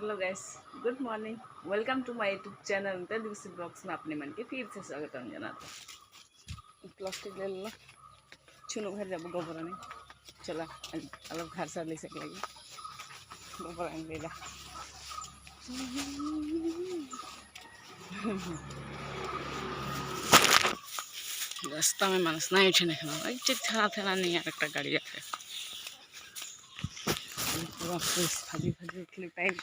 Hello guys good morning welcome to my YouTube channel अंत दिवस blogs में अपने मन के फिर से स्वागत जनाते प्लास्टिक ले लो चुनो घर जब गोबर आने। चला अलग घर से ले सके लगी गोबर आने ले ला रास्ता में मनस नहीं उठने का ना चीज़ था था नहीं, यार, एक गाड़ी जाते हैं। फूल भाजी भाजी उठली, पैक।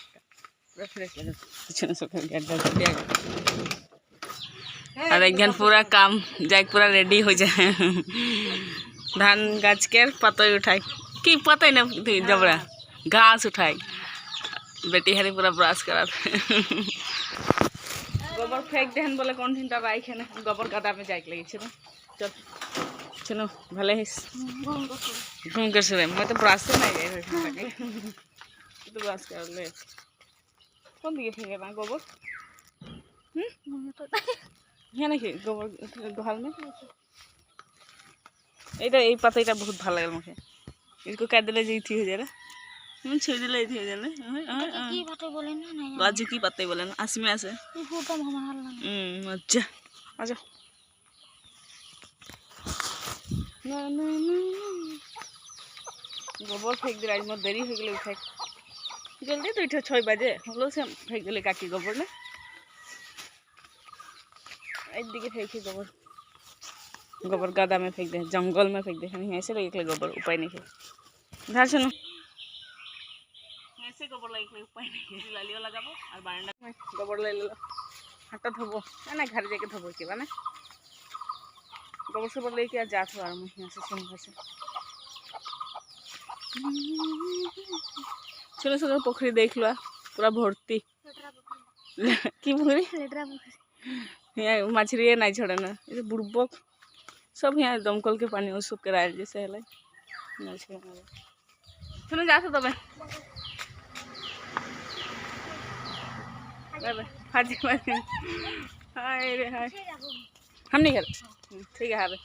আর একজন পুরা কাম যাই পুরা রেডি হয়ে যায়। ধান গাছকে পাতাই উঠাই। কি পাতাই না জবরা ঘাস উঠাই। বেটি হারি পুরা ব্রাশ করাত গোবর ফেক দেন বলে কন্টিনটা বা এখানে গোবর গাদামে যাই লেগেছিল চল চলো ভালো হইস? ঘুম করছে মই তো ব্রাশ নাই ব্রাশ করলে কোন দিকে ফেলে না গোবর? হ্যাঁ নাকি গোবর গোহাল নেই? এইটা এই পাতা এটা বহুত ভালো লাগে মুখে এরকম কাট দিলে যে ইথি হয়ে যায় না। ছেড়ে দিলে হয়ে যায় না। রাজু কি বলেন আছে। আচ্ছা। আচ্ছা গোবর ফেক দিলে আজ মোর দেরি হয়ে গেলে উঠে জলদি তো এটা ছয় বাজে হলো সে ফেক দিলে কাকি গোবর না একদিকে ফেঁকি গোবর গোবর গাদা में फेंक दे जंगल में फेंक दे हम ऐसे लगे के गोबर उपाय नहीं है घर सुनो ऐसे गोबर लगे के उपाय नहीं है लालियो लगाबो और बारंडा में गोबर ले लो हाटा धोबो ना ना घर जाके धोबो के बाने गोबर सोबर लेके आ जात हो और मैं यहाँ से सुन से चलो चलो पोखरी देख लो पूरा भर्ती की पोखरी লেটরা পুকুর यहाँ मछली नहीं छोड़े ना ये बुड़बक सब यहाँ दमकल के पानी वो सब कराए जैसे है सुनो जा तो तबे हाजी मारी हाय रे हाय हम नहीं कर ठीक है हावे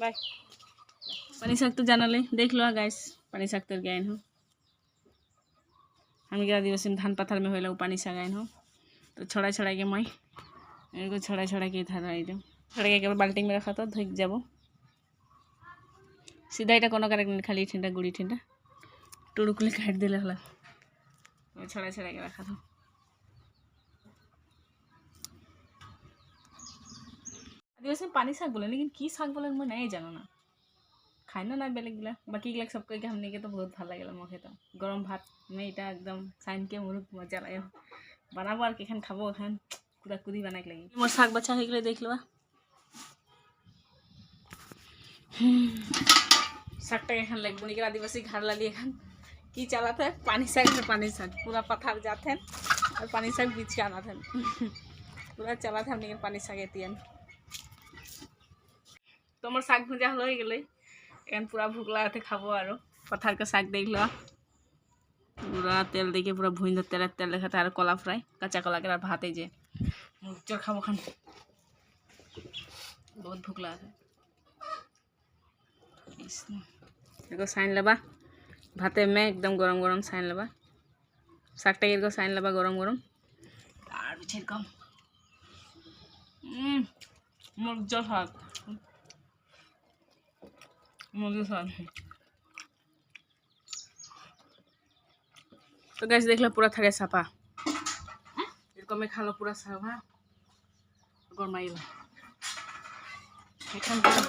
बाय पानी शाक तो जाना ले देख लो गाइस पानी शाक तर गए हो हम गया दिवस में धान पत्थर में होला पानी शाक आइन हो तो ছড়াই ছড়াই কে মই এরকম ছড়াই ছড়াই কে থাকা এই ছড়াই একেবারে বাল্টিং में रखा तो धोक যাব सीधा এটা কোনো কারণে খালি ঠিনটা গুড়ি ঠিনটা টুড়ুকুলে কাট দিলে হলা ছড়াই ছড়াই কে রাখা তো आदिवासी में पानी शाक बोले लेकिन की शाक बोले मैं नहीं जानो ना খাই না না বেলেগগুলা বাকিগুলা সবকৈকে হামনিকে তো বহুত ভালো লাগিল মোক সেইটো। গৰম ভাত আমি এতিয়া একদম চাইনকে মোৰো মজা লাগে। বনাব আৰু কেইখন খাব, এখন কুদা কুদি বনাই লাগি মোৰ শাক বাচ্চা হৈ গ'লে দেখিলোৱা শাকটাকে এখন লাগবো নাকি, আদিবাসী ঘাড় লালি এখন। কি চালাতে? পানি শাক আর পানি শাক পুরা পাথার যাতেন আর পানি শাক বিছিয়ে আনাতেন পুরা চালাতে আপনি পানি শাক এতিয়ান। তোমার শাক ভুজা হয়ে গেলেই কেন পুরা ভোক লাগাতে খাব আৰু। পথাৰকে শাক দেখি পুরা তেল দেখে পুরো ভুঁই তেলের তেল দেখাতে আর কলা ফ্রাই কাঁচা কলাকে আর ভাতে যে। চল খাব খান। বহুত ভোক লাগাতে সাইন লেবা। ভাতে মে একদম গরম গরম সাইন লেবা। শাকটা এরকম সাইন লেবা গরম গরম আর কম। মুগ জল শাক। তো গ্যাস দেখলে পুরা থাকে সাপা এরকমই খালো পুরা সাপা গরমাইল এখান থেকে